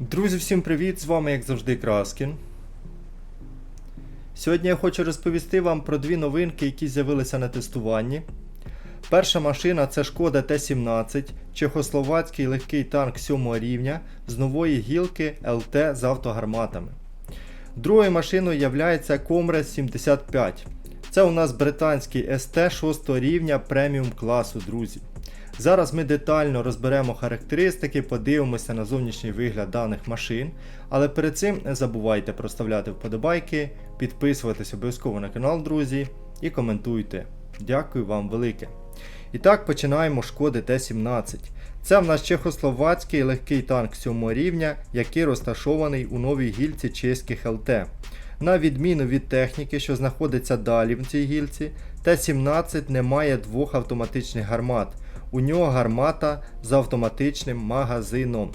Друзі, всім привіт! З вами, як завжди, Краскін. Сьогодні я хочу розповісти вам про дві новинки, які з'явилися на тестуванні. Перша машина це Шкода Т-17, чехословацький легкий танк 7 рівня з нової гілки ЛТ з автогарматами. Другою машиною є Комрес 75. Це у нас британський СТ 6 рівня преміум класу, друзі. Зараз ми детально розберемо характеристики, подивимося на зовнішній вигляд даних машин. Але перед цим не забувайте проставляти вподобайки, підписуватись обов'язково на канал, друзі, і коментуйте. Дякую вам велике. І так починаємо шкоди Т-17. Це в нас чехословацький легкий танк 7 рівня, який розташований у новій гільці чеських ЛТ. На відміну від техніки, що знаходиться далі в цій гільці, Т-17 не має двох автоматичних гармат. У нього гармата з автоматичним магазином.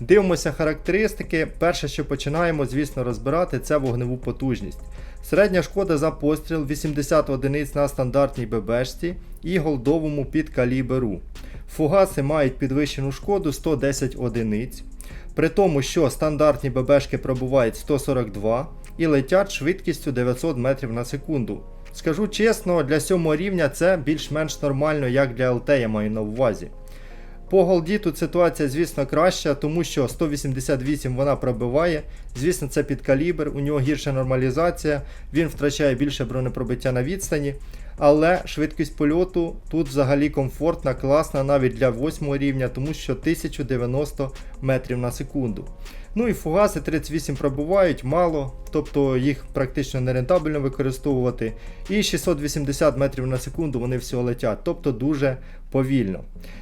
Дивимося характеристики. Перше, що починаємо, звісно, розбирати, це вогневу потужність. Середня шкода за постріл 80 одиниць на стандартній ББшці і голдовому підкаліберу. Фугаси мають підвищену шкоду 110 одиниць. При тому, що стандартні ББшки пробувають 142 і летять швидкістю 900 метрів на секунду. Скажу чесно, для сьомого рівня це більш-менш нормально, як для ЛТ я маю на увазі. По голді тут ситуація, звісно, краща, тому що 188 вона пробиває. Звісно, це під калібр, у нього гірша нормалізація, він втрачає більше бронепробиття на відстані. Але швидкість польоту тут взагалі комфортна, класна навіть для 8 рівня, тому що 1090 метрів на секунду. Ну і фугаси 38 пробувають мало, тобто їх практично нерентабельно використовувати. І 680 метрів на секунду вони всього летять, тобто дуже повільно.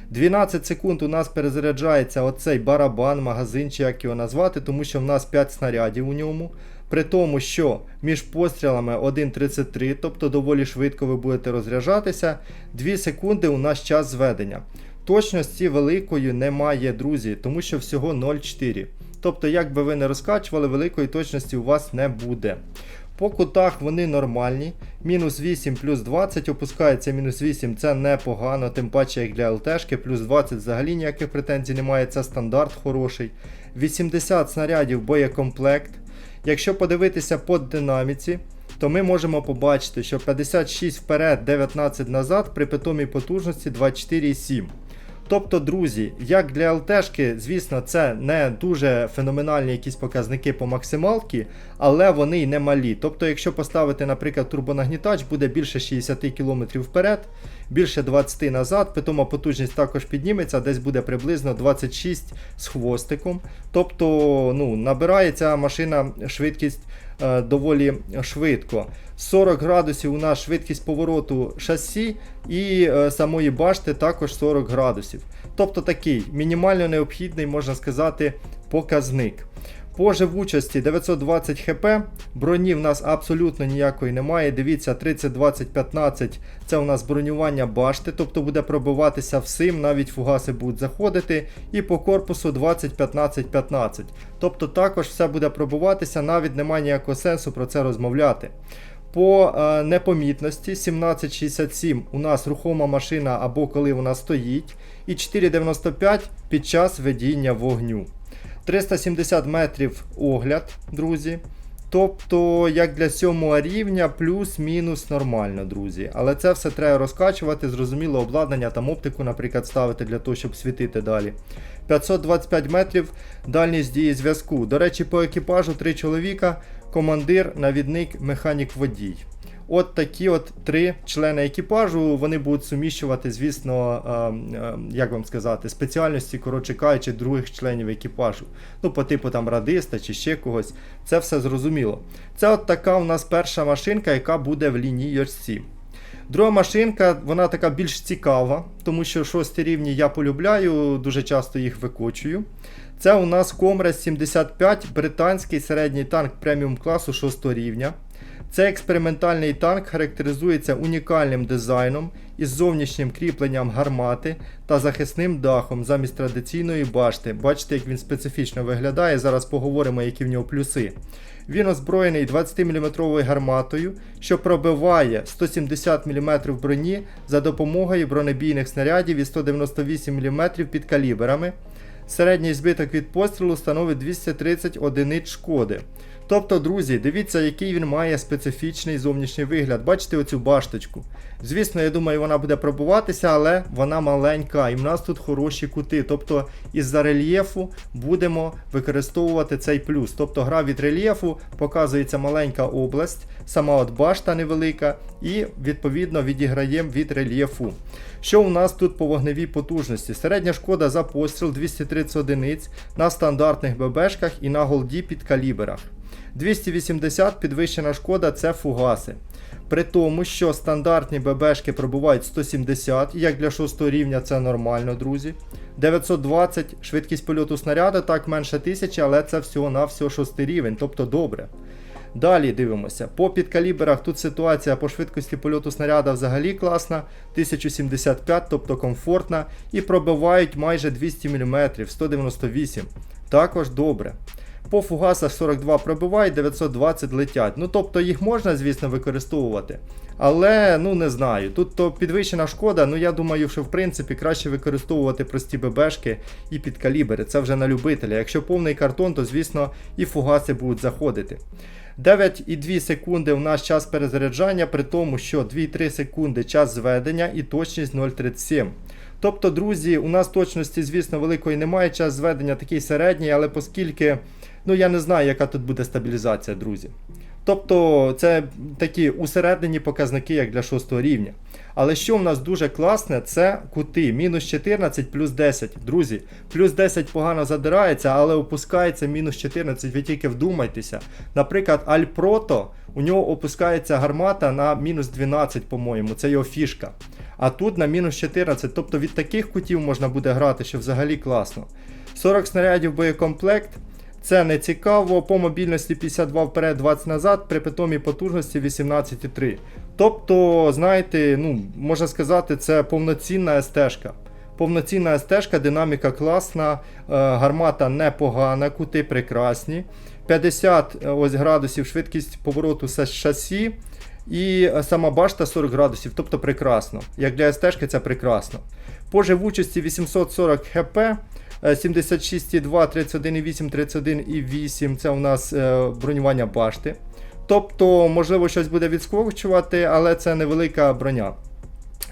12 секунд у нас перезаряджається оцей барабан, магазин, чи як його назвати, тому що в нас 5 снарядів у ньому. При тому, що між пострілами 1.33, тобто доволі швидко ви будете розряджатися, 2 секунди у нас час зведення. Точності великої немає, друзі, тому що всього 0,4. Тобто, як би ви не розкачували, великої точності у вас не буде. По кутах вони нормальні. Мінус 8 плюс 20 опускається мінус 8, це непогано, тим паче як для ЛТшки, плюс 20 взагалі ніяких претензій немає, це стандарт хороший. 80 снарядів боєкомплект. Якщо подивитися по динаміці, то ми можемо побачити, що 56 вперед, 19 назад при питомій потужності 24,7. Тобто, друзі, як для ЛТшки, звісно, це не дуже феноменальні якісь показники по максималці, але вони й не малі. Тобто, якщо поставити, наприклад, турбонагнітач, буде більше 60 км вперед, більше 20 назад, питома потужність також підніметься, десь буде приблизно 26 з хвостиком. Тобто, ну, набирається машина швидкість доволі швидко. 40 градусів у нас швидкість повороту шасі і е, самої башти також 40 градусів. Тобто такий мінімально необхідний, можна сказати, показник. По живучості 920 хп, броні в нас абсолютно ніякої немає. Дивіться, 30-20-15 це у нас бронювання башти, тобто буде пробиватися всім, навіть фугаси будуть заходити. І по корпусу 20-15-15. Тобто також все буде пробиватися, навіть немає ніякого сенсу про це розмовляти. По е, непомітності 1767 у нас рухома машина або коли вона стоїть. І 4,95 під час ведіння вогню. 370 метрів огляд, друзі. Тобто, як для 7 рівня, плюс-мінус нормально, друзі. Але це все треба розкачувати, зрозуміло, обладнання, там оптику, наприклад, ставити для того, щоб світити далі. 525 метрів дальність дії зв'язку. До речі, по екіпажу 3 чоловіка, командир, навідник, механік водій. От такі от три члени екіпажу, вони будуть суміщувати, звісно, е, е, як вам сказати, спеціальності, коротше кажучи, других членів екіпажу. Ну, по типу там радиста чи ще когось. Це все зрозуміло. Це от така у нас перша машинка, яка буде в лінійочці. Друга машинка, вона така більш цікава, тому що шості рівні я полюбляю, дуже часто їх викочую. Це у нас Комрес 75, британський середній танк преміум класу 6 рівня. Цей експериментальний танк характеризується унікальним дизайном із зовнішнім кріпленням гармати та захисним дахом замість традиційної башти. Бачите, як він специфічно виглядає. Зараз поговоримо, які в нього плюси. Він озброєний 20-мм гарматою, що пробиває 170 мм броні за допомогою бронебійних снарядів і 198 мм під калібрами. Середній збиток від пострілу становить 230 одиниць шкоди. Тобто, друзі, дивіться, який він має специфічний зовнішній вигляд. Бачите оцю башточку. Звісно, я думаю, вона буде пробуватися, але вона маленька, і в нас тут хороші кути. Тобто, із-за рельєфу будемо використовувати цей плюс. Тобто, гра від рельєфу показується маленька область, сама от башта невелика, і відповідно відіграємо від рельєфу. Що у нас тут по вогневій потужності? Середня шкода за постріл 230 одиниць на стандартних ББшках і на голді під каліберах. 280 підвищена шкода це фугаси. При тому, що стандартні ББшки пробувають 170, як для 6 рівня це нормально, друзі. 920 швидкість польоту снаряду, так менше 1000, але це всього на всього 6 рівень, тобто добре. Далі дивимося. По підкаліберах тут ситуація по швидкості польоту снаряда взагалі класна, 1075, тобто комфортна, і пробивають майже 200 мм, 198. Також добре. По фугасах 42 пробивають, 920 летять. Ну тобто їх можна, звісно, використовувати. Але ну не знаю. Тут то підвищена шкода, ну я думаю, що в принципі краще використовувати прості ББшки і підкалібери. Це вже на любителя. Якщо повний картон, то звісно і фугаси будуть заходити. 9,2 секунди у нас час перезаряджання, при тому, що 2,3 секунди час зведення і точність 0,37. Тобто, друзі, у нас точності, звісно, великої немає, час зведення такий середній, але оскільки, ну я не знаю, яка тут буде стабілізація, друзі. Тобто це такі усереднені показники, як для 6 рівня. Але що в нас дуже класне, це кути. Мінус 14 плюс 10. Друзі, плюс 10 погано задирається, але опускається мінус 14, ви тільки вдумайтеся. Наприклад, Альпрото, у нього опускається гармата на мінус 12, по-моєму, це його фішка. А тут на мінус 14. Тобто від таких кутів можна буде грати, що взагалі класно. 40 снарядів боєкомплект. Це не цікаво. По мобільності 52 вперед, 20 назад, при питомій потужності 18,3. Тобто, знаєте, ну, можна сказати, це повноцінна СТ-шка. Повноцінна СТ-шка, динаміка класна, е, гармата непогана, кути прекрасні. 50 е, ось градусів швидкість повороту з шасі. І е, сама башта 40 градусів, тобто прекрасно. Як для СТ-шки це прекрасно. По живучості 840 хп. 76,2, 31,8, 31,8 це у нас е, бронювання башти. Тобто, можливо, щось буде відскочувати, але це невелика броня.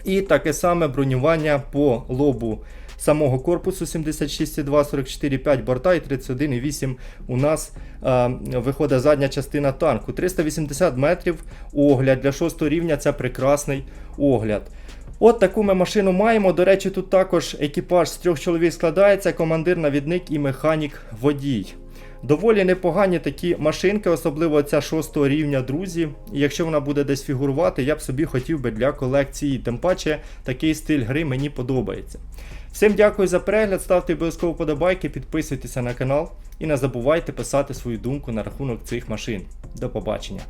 І таке саме бронювання по лобу самого корпусу 76,2, 44,5 борта і 31,8 у нас е, виходить задня частина танку. 380 метрів огляд для 6 рівня це прекрасний огляд. От таку ми машину маємо. До речі, тут також екіпаж з трьох чоловік складається: командир, навідник і механік водій. Доволі непогані такі машинки, особливо ця 6 рівня, друзі. І якщо вона буде десь фігурувати, я б собі хотів би для колекції. Тим паче такий стиль гри мені подобається. Всім дякую за перегляд, ставте обов'язково подобайки, підписуйтеся на канал і не забувайте писати свою думку на рахунок цих машин. До побачення.